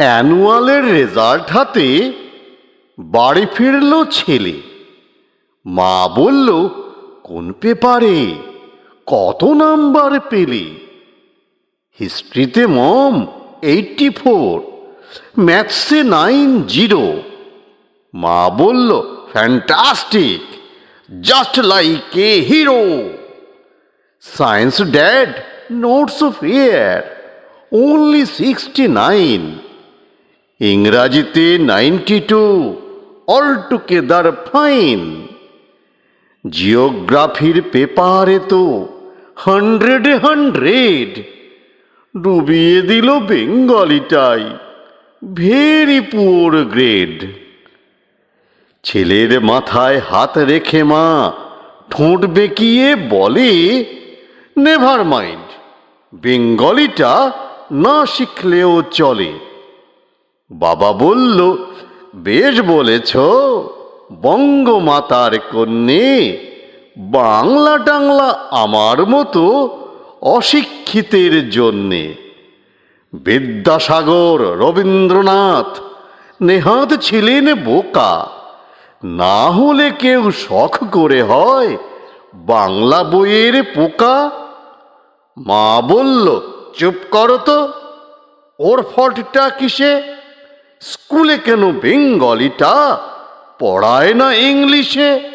অ্যানুয়ালের result হাতে বাড়ি ফিরল ছেলে। মা বলল, কোন পেপারে? কত নাম্বার পেলে? হিস্ট্রিতে, মম, এইটটি ফোর, ম্যাথসে নাইন জিরো। মা বলল, fantastic, just like a hero. Science dad, notes of only sixty nine. ইংরাজিতে ninety two all together fine জিওগ্রাফির পেপারে তো হান্ড্রেডে হান্ড্রেড। ডুবিয়ে দিল বেঙ্গলিটাই, ভেরি পুয়ার গ্রেড। ছেলের মাথায় হাত রেখে মা ঠোঁট বেঁকিয়ে বলে নেভার মাইন্ড বেঙ্গলিটা না শিখলেও চলে। বাবা বলল, বেশ বলেছ, বঙ্গমাতার কন্যে বাংলা টাংলা আমার মতো অশিক্ষিতের জন্যে। বিদ্যাসাগর রবীন্দ্রনাথ, নেহাত ছিলেন বোকা। না হলে কেউ শখ করে হয় বাংলা বইয়ের পোকা? মা বলল, চুপ করো তো, ওর ফটটা কিসে? স্কুলে কেন বেঙ্গলিটা পড়ায় না ইংলিশে?